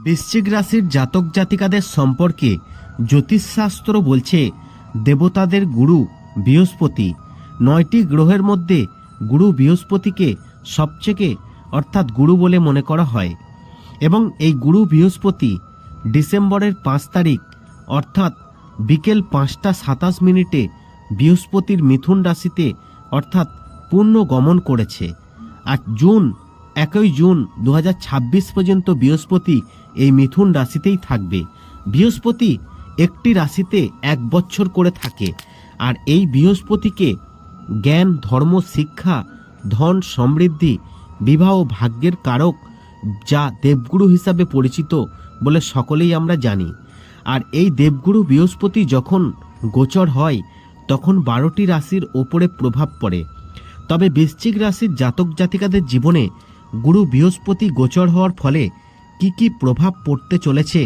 বৃশ্চিক রাশির জাতক জাতিকাদের সম্পর্কে জ্যোতিষশাস্ত্র বলছে, দেবতাদের গুরু বৃহস্পতি। নয়টি গ্রহের মধ্যে গুরু বৃহস্পতিকে সবচেয়ে, অর্থাৎ গুরু বলে মনে করা হয়। এবং এই গুরু বৃহস্পতি ডিসেম্বরের পাঁচ তারিখ, অর্থাৎ বিকেল পাঁচটা সাতাশ মিনিটে বৃহস্পতির মিথুন রাশিতে, অর্থাৎ পূর্ণ গমন করেছে। আর জুন একই জুন দু হাজার ছাব্বিশ পর্যন্ত বৃহস্পতি এই মিথুন রাশিতেই থাকবে। বৃহস্পতি একটি রাশিতে এক বছর করে থাকে আর এই বৃহস্পতিকে জ্ঞান, ধর্ম, শিক্ষা, ধন সমৃদ্ধি, বিবাহ ভাগ্যের কারক যা দেবগুরু হিসাবে পরিচিত বলে সকলেই আমরা জানি। আর এই দেবগুরু বৃহস্পতি যখন গোচর হয়, তখন বারোটি রাশির ওপরে প্রভাব পড়ে। তবে বৃশ্চিক রাশির জাতক জাতিকাদের জীবনে গুরু বৃহস্পতি গোচর হওয়ার ফলে কি কি প্রভাব পড়তে চলেছে,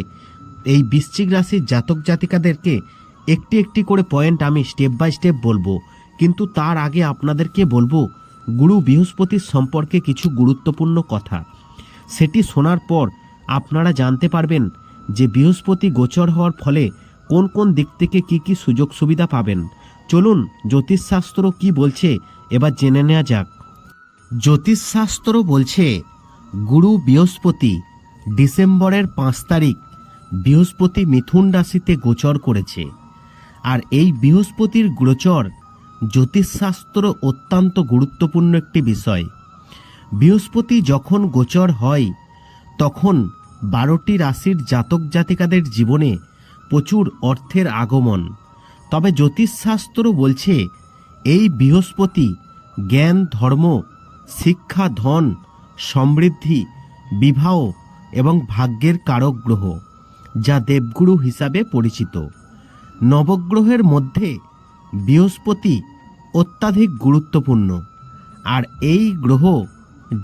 এই বৃশ্চিক রাশির জাতক জাতিকাদেরকে একটি একটি করে পয়েন্ট আমি স্টেপ বাই স্টেপ বলব। কিন্তু তার আগে আপনাদেরকে বলব, গুরু বৃহস্পতির সম্পর্কে কিছু গুরুত্বপূর্ণ কথা। সেটি শোনার পর আপনারা জানতে পারবেন যে বৃহস্পতি গোচর হওয়ার ফলে কোন কোন দিক থেকে কি কি সুযোগ সুবিধা পাবেন। চলুন জ্যোতিষশাস্ত্র কি বলছে, এবার জেনে নেওয়া যাক। জ্যোতিষশাস্ত্র বলছে, গুরু বৃহস্পতি ডিসেম্বরের পাঁচ তারিখ বৃহস্পতি মিথুন রাশিতে গোচর করেছে। আর এই বৃহস্পতির গোচর জ্যোতিষশাস্ত্র অত্যন্ত গুরুত্বপূর্ণ একটি বিষয়। বৃহস্পতি যখন গোচর হয়, তখন বারোটি রাশির জাতক জাতিকাদের জীবনে প্রচুর অর্থের আগমন। তবে জ্যোতিষশাস্ত্র বলছে, এই বৃহস্পতি জ্ঞান, ধর্ম শিক্ষা, ধন, সমৃদ্ধি, বিবাহ এবং ভাগ্যের কারক গ্রহ, যা দেবগুরু হিসাবে পরিচিত। নবগ্রহের মধ্যে বৃহস্পতি অত্যাধিক গুরুত্বপূর্ণ, আর এই গ্রহ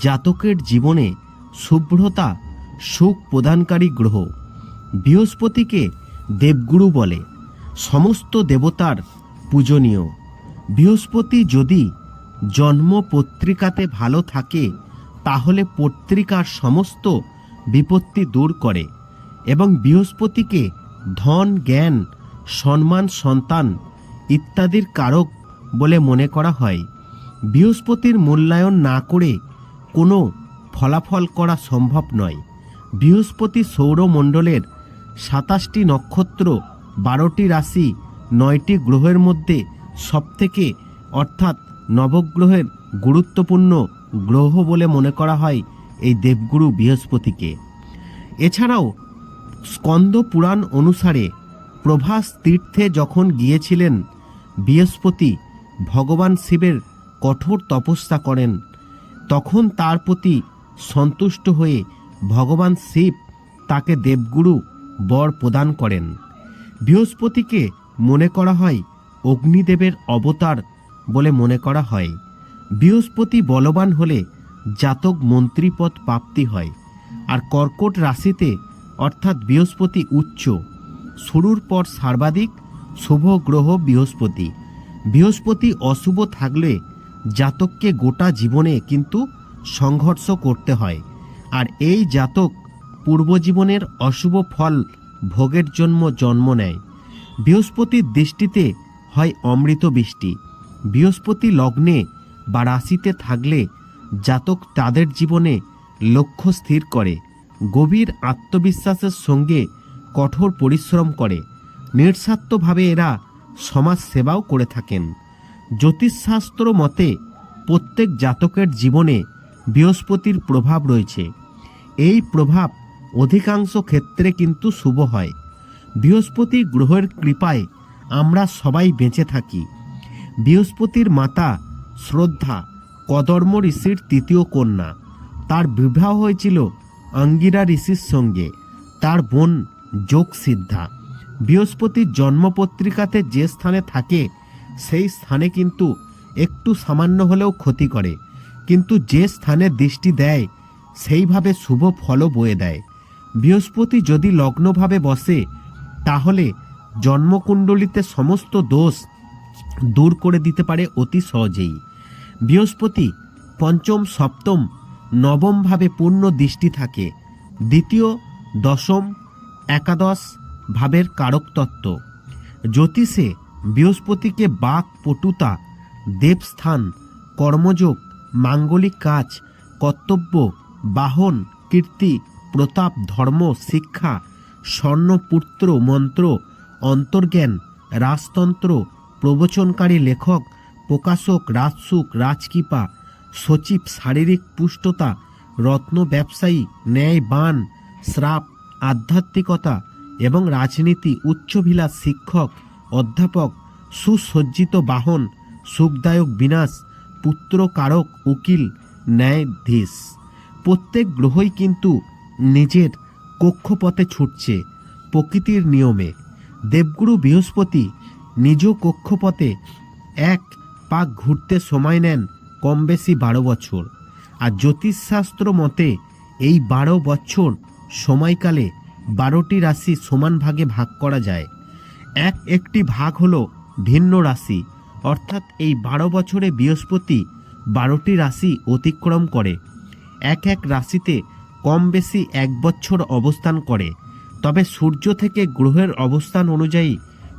জাতকের জীবনে শুভ্রতা সুখ প্রদানকারী গ্রহ। বৃহস্পতিকে দেবগুরু বলে, সমস্ত দেবতার পূজনীয়। বৃহস্পতি যদি জন্ম পত্রিকাতে ভালো থাকে, তাহলে পত্রিকার সমস্ত বিপত্তি দূর করে এবং বৃহস্পতিকে ধন, জ্ঞান, সম্মান, সন্তান ইত্যাদির কারক বলে মনে করা হয়। বৃহস্পতির মূল্যায়ন না করে কোনো ফলাফল করা সম্ভব নয়। বৃহস্পতি সৌরমণ্ডলের সাতাশটি নক্ষত্র, বারোটি রাশি, নয়টি গ্রহের মধ্যে সবথেকে, অর্থাৎ নবগ্রহের গুরুত্বপূর্ণ গ্রহ বলে মনে করা হয় এই দেবগুরু বৃহস্পতিকে। এছাড়াও স্কন্দ পুরাণ অনুসারে প্রভাস তীর্থে যখন গিয়েছিলেন, বৃহস্পতি ভগবান শিবের কঠোর তপস্যা করেন। তখন তার প্রতি সন্তুষ্ট হয়ে ভগবান শিব তাকে দেবগুরু বর প্রদান করেন। বৃহস্পতিকে মনে করা হয় অগ্নিদেবের অবতার বলে মনে করা হয়। বৃহস্পতি বলবান হলে জাতক মন্ত্রীপদ প্রাপ্তি হয়। আর কর্কট রাশিতে অর্থাৎ বৃহস্পতি উচ্চ। শুরুর পর সর্বাধিক, শুভ গ্রহ বৃহস্পতি। বৃহস্পতি অশুভ থাকলে জাতককে গোটা জীবনে কিন্তু সংঘর্ষ করতে হয়। আর এই জাতক পূর্বজীবনের অশুভ ফল ভোগের জন্য জন্ম নেয়। বৃহস্পতির দৃষ্টিতে হয় অমৃত বৃষ্টি। বৃহস্পতি লগ্নে বা রাশিতে থাকলে জাতক তাদের জীবনে লক্ষ্য স্থির করে, গভীর আত্মবিশ্বাসের সঙ্গে কঠোর পরিশ্রম করে। নিঃস্বার্থভাবে এরা সমাজ সেবাও করে থাকেন। জ্যোতিষশাস্ত্র মতে, প্রত্যেক জাতকের জীবনে বৃহস্পতির প্রভাব রয়েছে। এই প্রভাব অধিকাংশ ক্ষেত্রে কিন্তু শুভ হয়। বৃহস্পতি গ্রহের কৃপায় আমরা সবাই বেঁচে থাকি। বৃহস্পতির মাতা শ্রদ্ধা কদর্ম ঋষির তৃতীয় কন্যা। তার বিবাহ হয়েছিল আঙ্গিরা ঋষির সঙ্গে। তার বোন যোগ সিদ্ধা বৃহস্পতির জন্মপত্রিকাতে যে স্থানে থাকে, সেই স্থানে কিন্তু একটু সামান্য হলেও ক্ষতি করে। কিন্তু যে স্থানে দৃষ্টি দেয়, সেইভাবে শুভ ফলও বয়ে দেয়। বৃহস্পতি যদি লগ্নভাবে বসে, তাহলে জন্মকুণ্ডলিতে সমস্ত দোষ দূর করে দিতে পারে অতি সহজেই। বৃহস্পতি পঞ্চম, সপ্তম, নবমভাবে পূর্ণ দৃষ্টি থাকে। দ্বিতীয়, দশম, একাদশ ভাবের কারক তত্ত্ব। জ্যোতিষে বৃহস্পতিকে বাক, পটুতা, দেবস্থান, কর্মযোগ, মাঙ্গলিক কাজ, কর্তব্য, বাহন, কীর্তি, প্রতাপ, ধর্ম, শিক্ষা স্বর্ণপুত্র মন্ত্র, অন্তর্জ্ঞান, রাজতন্ত্র প্রবচনকারী লেখক, প্রকাশক রাজসুখ, রাজকৃপা, সচিব শারীরিক পুষ্টতা, রত্ন ব্যবসায়ী ন্যায়বান শ্রাপ, আধ্যাত্মিকতা এবং রাজনীতি, উচ্চভিলাষ শিক্ষক, অধ্যাপক, সুসজ্জিত বাহন, সুখদায়ক বিনাশ পুত্রকারক উকিল, ন্যায়াধীশ। প্রত্যেক গ্রহই কিন্তু নিজের কক্ষপথে ছুটছে প্রকৃতির নিয়মে। দেবগুরু বৃহস্পতি নিজ কক্ষপথে এক পাক ঘুরতে সময় নেন কম বেশি বারো বছর। আর জ্যোতিষশাস্ত্র মতে, এই বারো বছর সময়কালে বারোটি রাশি সমান ভাগে ভাগ করা যায়। এক একটি ভাগ হলো ভিন্ন রাশি, অর্থাৎ এই বারো বছরে বৃহস্পতি বারোটি রাশি অতিক্রম করে। এক এক রাশিতে কম বেশি এক বছর অবস্থান করে। তবে সূর্য থেকে গ্রহের অবস্থান অনুযায়ী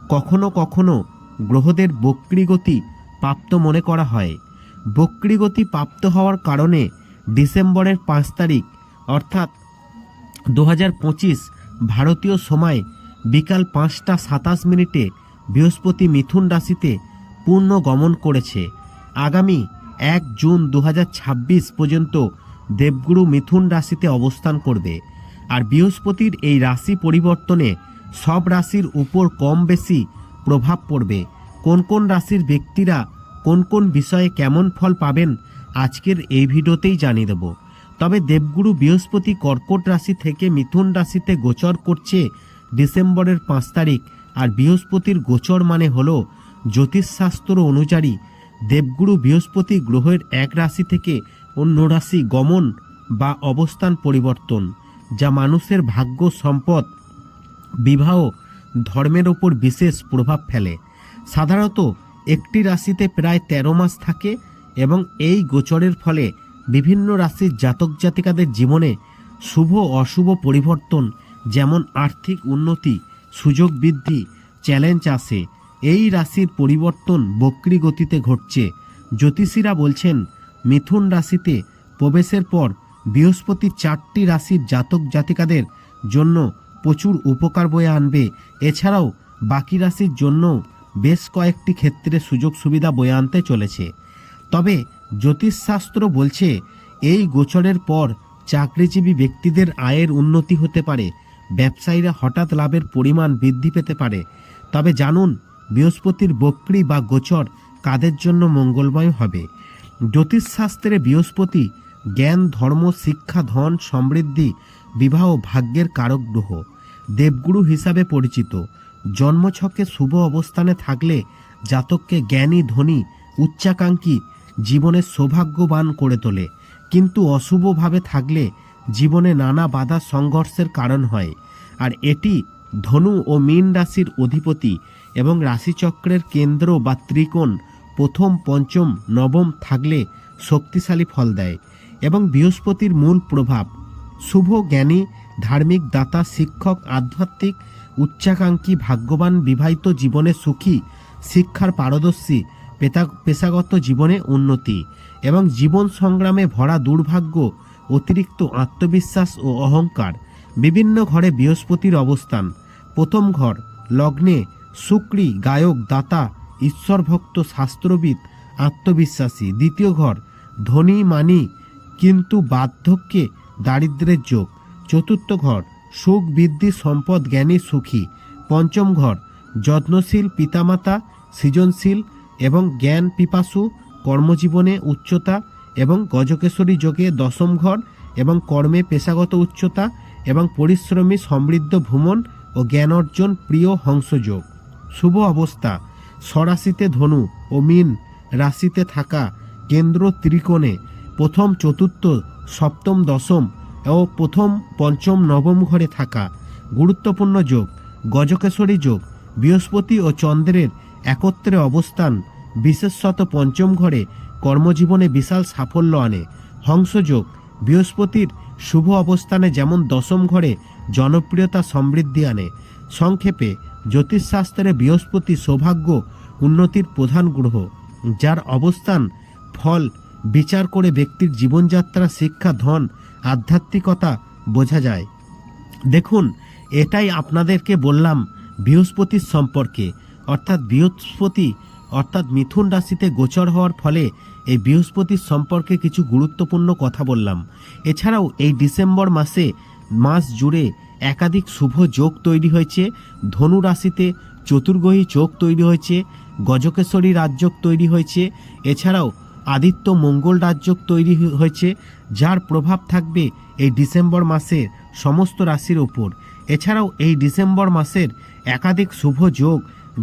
কখনো কখনো গ্রহদের বক্রীগতি প্রাপ্ত মনে করা হয়। বক্রীগতি প্রাপ্ত হওয়ার কারণে ডিসেম্বরের পাঁচ তারিখ, অর্থাৎ দু হাজার পঁচিশ ভারতীয় সময় বিকাল পাঁচটা সাতাশ মিনিটে বৃহস্পতি মিথুন রাশিতে পূর্ণ গমন করেছে। আগামী এক জুন দু হাজার ছাব্বিশ পর্যন্ত দেবগুরু মিথুন রাশিতে অবস্থান করবে। আর বৃহস্পতির এই রাশি পরিবর্তনে সব রাশির উপর কম বেশি প্রভাব পড়বে। কোন কোন রাশির ব্যক্তিরা কোন কোন বিষয়ে কেমন ফল পাবেন আজকের এই ভিডিওতেই জানিয়ে দেব। তবে দেবগুরু বৃহস্পতি কর্কট রাশি থেকে মিথুন রাশিতে গোচর করছে ডিসেম্বরের পাঁচ তারিখ আর বৃহস্পতির গোচর মানে হল জ্যোতিষশাস্ত্র অনুযায়ী দেবগুরু বৃহস্পতি গ্রহের এক রাশি থেকে অন্য রাশি গমন বা অবস্থান পরিবর্তন, যা মানুষের ভাগ্য, সম্পদ বিবাহ ধর্মের ওপর বিশেষ প্রভাব ফেলে। সাধারণত একটি রাশিতে প্রায় তেরো মাস থাকে এবং এই গোচরের ফলে বিভিন্ন রাশির জাতক জাতিকাদের জীবনে শুভ অশুভ পরিবর্তন, যেমন আর্থিক উন্নতি, সুযোগ বৃদ্ধি, চ্যালেঞ্জ আসে। এই রাশির পরিবর্তন বক্রী গতিতে ঘটছে। জ্যোতিষীরা বলছেন, মিথুন রাশিতে প্রবেশের পর বৃহস্পতি চারটি রাশির জাতক জাতিকাদের জন্য প্রচুর উপকার বয়ে আনবে। এছাড়াও বাকি রাশির জন্য বেশ কয়েকটি ক্ষেত্রে সুযোগ সুবিধা বয়ে আনতে চলেছে। তবে জ্যোতিষশাস্ত্র বলছে, এই গোচরের পর চাকরিজীবী ব্যক্তিদের আয়ের উন্নতি হতে পারে। ব্যবসায়ীরা হঠাৎ লাভের পরিমাণ বৃদ্ধি পেতে পারে। তবে জানুন, বৃহস্পতির বক্রি বা গোচর কাদের জন্য মঙ্গলময় হবে? জ্যোতিষশাস্ত্রে বৃহস্পতি জ্ঞান, ধর্ম, শিক্ষা, ধন, সমৃদ্ধি বিবাহ ভাগ্যের কারক গ্রহ। দেবগুরু হিসাবে পরিচিত। জন্মছকে শুভ অবস্থানে থাকলে জাতককে জ্ঞানী, ধনী, উচ্চাকাঙ্ক্ষী, জীবনের সৌভাগ্যবান করে তোলে। কিন্তু অশুভভাবে থাকলে জীবনে নানা বাধা সংঘর্ষের কারণ হয়। আর এটি ধনু ও মীন রাশির অধিপতি এবং রাশিচক্রের কেন্দ্র বা ত্রিকোণ প্রথম, পঞ্চম, নবম থাকলে শক্তিশালী ফল দেয় এবং বৃহস্পতির মূল প্রভাব শুভ জ্ঞানী, ধার্মিক দাতা, শিক্ষক, আধ্যাত্মিক, উচ্চাকাঙ্ক্ষী, ভাগ্যবান, বিবাহিত জীবনে সুখী, শিক্ষার পারদর্শী পেশাগত জীবনে উন্নতি এবং জীবন সংগ্রামে ভরা দুর্ভাগ্য, অতিরিক্ত আত্মবিশ্বাস ও অহংকার, বিভিন্ন ঘরে বৃহস্পতির অবস্থান, প্রথম ঘর, লগ্নে, শুক্রী, গায়ক, দাতা, ঈশ্বরভক্ত, শাস্ত্রবিদ, আত্মবিশ্বাসী, দ্বিতীয় ঘর, ধনী, মানি, কিন্তু বার্ধক্যে দারিদ্রের যোগ, চতুর্থ ঘর, সুখ, বৃদ্ধি, সম্পদ, জ্ঞানী, সুখী, পঞ্চম ঘর, যত্নশীল, পিতামাতা, সৃজনশীল এবং জ্ঞান পিপাসু, কর্মজীবনে উচ্চতা এবং গজকেশরী যোগে দশম ঘর এবং কর্মে পেশাগত উচ্চতা এবং পরিশ্রমী সমৃদ্ধ ভ্রমণ ও জ্ঞান অর্জন প্রিয় হংসযোগ। শুভ অবস্থা, স্বরাশিতে ধনু ও মিন রাশিতে থাকা কেন্দ্র ত্রিকোণে প্রথম চতুর্থ সপ্তম, দশম ও প্রথম, পঞ্চম, নবম ঘরে থাকা গুরুত্বপূর্ণ যোগ, গজকেশরী যোগ, বৃহস্পতি ও চন্দ্রের একত্রে অবস্থান, বিশেষত পঞ্চম ঘরে কর্মজীবনে বিশাল সাফল্য আনে। হংসযোগ বৃহস্পতির শুভ অবস্থানে যেমন দশম ঘরে জনপ্রিয়তা সমৃদ্ধি আনে। সংক্ষেপে, জ্যোতিষশাস্ত্রে বৃহস্পতি সৌভাগ্য উন্নতির প্রধান গ্রহ, যার অবস্থান ফল বিচার করে ব্যক্তির জীবনযাত্রা, শিক্ষা, ধন, আধ্যাত্মিকতা বোঝা যায়। দেখুন, এটাই আপনাদেরকে বললাম বৃহস্পতির সম্পর্কে। অর্থাৎ বৃহস্পতি, অর্থাৎ মিথুন রাশিতে গোচর হওয়ার ফলে এই বৃহস্পতির সম্পর্কে কিছু গুরুত্বপূর্ণ কথা বললাম। এছাড়াও এই ডিসেম্বর মাসে, মাস জুড়ে একাধিক শুভ যোগ তৈরি হয়েছে। ধনু রাশিতে চতুর্গ্রহী যোগ তৈরি হয়েছে। গজকেশ্বরী রাজযোগ তৈরি হয়েছে। এছাড়াও আদিত্য মঙ্গল রাজ্যক তৈরি হয়েছে, যার প্রভাব থাকবে এই ডিসেম্বর মাসের সমস্ত রাশির উপর। এছাড়াও এই ডিসেম্বর মাসের একাধিক শুভ যোগ,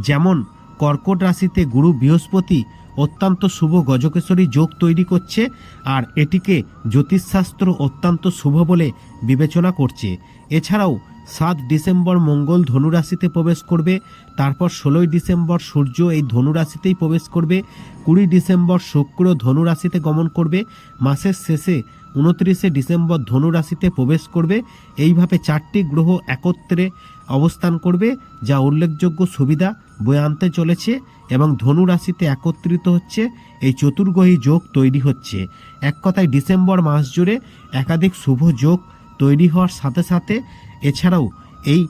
যেমন কর্কট রাশিতে গুরু বৃহস্পতি অত্যন্ত শুভ গজকেশ্বরী যোগ তৈরি করছে আর এটিকে জ্যোতিষশাস্ত্র অত্যন্ত শুভ বলে বিবেচনা করছে। এছাড়াও সাত ডিসেম্বর মঙ্গল ধনুরাশিতে প্রবেশ করবে, তারপর ষোলোই ডিসেম্বর সূর্য এই ধনুরাশিতেই প্রবেশ করবে, কুড়ি ডিসেম্বর শুক্র ধনুরাশিতে গমন করবে, মাসের শেষে উনত্রিশে ডিসেম্বর ধনুরাশিতে প্রবেশ করবে। এইভাবে চারটি গ্রহ একত্রে অবস্থান করবে, যা উল্লেখযোগ্য সুবিধা বয়ে আনতে চলেছে এবং ধনু রাশিতে একত্রিত হচ্ছে, এই চতুর্গ্রহী যোগ তৈরি হচ্ছে। এক কথায় ডিসেম্বর মাস জুড়ে একাধিক শুভ যোগ তৈরি হওয়ার সাথে সাথে এছাড়াও এই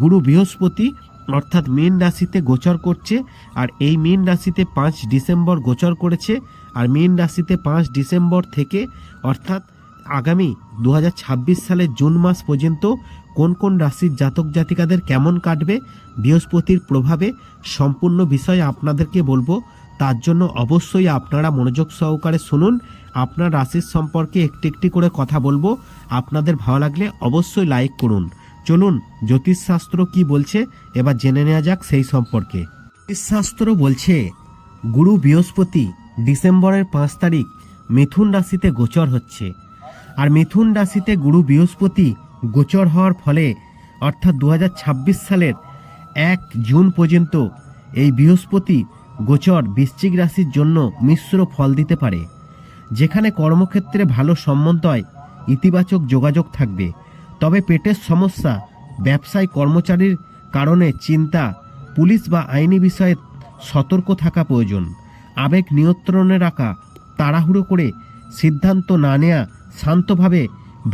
গুরু বৃহস্পতি অর্থাৎ মীন রাশিতে গোচর করছে আর এই মীন রাশিতে পাঁচ ডিসেম্বর গোচর করেছে। আর মীন রাশিতে পাঁচ ডিসেম্বর থেকে অর্থাৎ আগামী দু হাজার ছাব্বিশ সালের জুন মাস পর্যন্ত কোন কোন রাশির জাতক জাতিকাদের কেমন কাটবে, বৃহস্পতির প্রভাবে সম্পূর্ণ বিষয়ে আপনাদেরকে বলব। তার জন্য অবশ্যই আপনারা মনোযোগ সহকারে শুনুন। আপনার রাশির সম্পর্কে একটি একটি করে কথা বলব। আপনাদের ভালো লাগলে অবশ্যই লাইক করুন। চলুন, জ্যোতিষশাস্ত্র কি বলছে? এবার জেনে নেওয়া যাক সেই সম্পর্কে। জ্যোতিষশাস্ত্র বলছে, গুরু বৃহস্পতি ডিসেম্বরের পাঁচ তারিখ মিথুন রাশিতে গোচর হচ্ছে। আর মিথুন রাশিতে গুরু বৃহস্পতি গোচর হওয়ার ফলে, অর্থাৎ দু হাজার ছাব্বিশ সালের এক জুন পর্যন্ত এই বৃহস্পতি গোচর বৃশ্চিক রাশির জন্য মিশ্র ফল দিতে পারে, যেখানে কর্মক্ষেত্রে ভালো সম্বন্ধয় ইতিবাচক যোগাযোগ থাকবে। তবে পেটের সমস্যা, ব্যবসায় কর্মচারীর কারণে চিন্তা, পুলিশ বা আইনি বিষয়ে সতর্ক থাকা প্রয়োজন। আবেগ নিয়ন্ত্রণে রাখা, তাড়াহুড়ো করে সিদ্ধান্ত না নেওয়া শান্তভাবে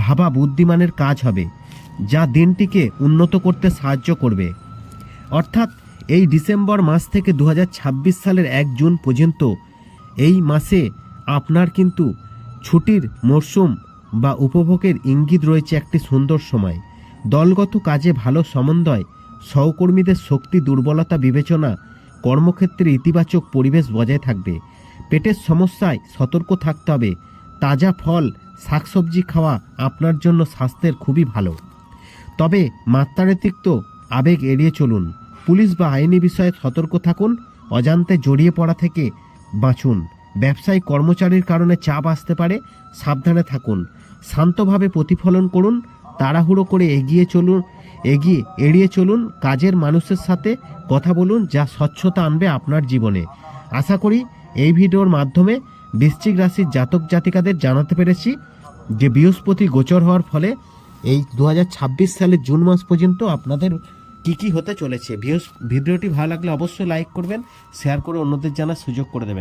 ভাবা বুদ্ধিমানের কাজ হবে, যা দিনটিকে উন্নত করতে সাহায্য করবে। অর্থাৎ এই ডিসেম্বর মাস থেকে দু হাজার ছাব্বিশ সালের এক জুন পর্যন্ত এই মাসে আপনার কিন্তু ছুটির মরশুম বা উপভোগের ইঙ্গিত রয়েছে একটি সুন্দর সময়। দলগত কাজে ভালো সমন্বয়, সহকর্মীদের শক্তি, দুর্বলতা বিবেচনা, কর্মক্ষেত্রে ইতিবাচক পরিবেশ বজায় থাকবে। পেটের সমস্যায় সতর্ক থাকতে হবে, তাজা ফল শাকসবজি খাওয়া আপনার জন্য স্বাস্থ্যের খুবই ভালো। তবে মাত্রাতিরিক্ত আবেগ এড়িয়ে চলুন। পুলিশ বা আইনি বিষয়ে সতর্ক থাকুন, অজান্তে জড়িয়ে পড়া থেকে বাঁচুন। ব্যবসায়ী কর্মচারীর কারণে চাপ আসতে পারে, সাবধানে থাকুন। শান্তভাবে প্রতিফলন করুন, তাড়াহুড়ো করে এগিয়ে চলুন, এগিয়ে এড়িয়ে চলুন, কাজের মানুষের সাথে কথা বলুন যা স্বচ্ছতা আনবে আপনার জীবনে। আশা করি এই ভিডিওর মাধ্যমে বৃশ্চিক রাশির জাতক জাতিকাদের জানাতে পেরেছি যে বৃহস্পতি গোচর হওয়ার ফলে এই দু হাজার ছাব্বিশ সালের জুন মাস পর্যন্ত আপনাদের কি কি হতে চলেছে। ভিডিওটি ভালো লাগলে অবশ্যই লাইক করবেন শেয়ার করে অন্যদের জানার সুযোগ করে দেবেন।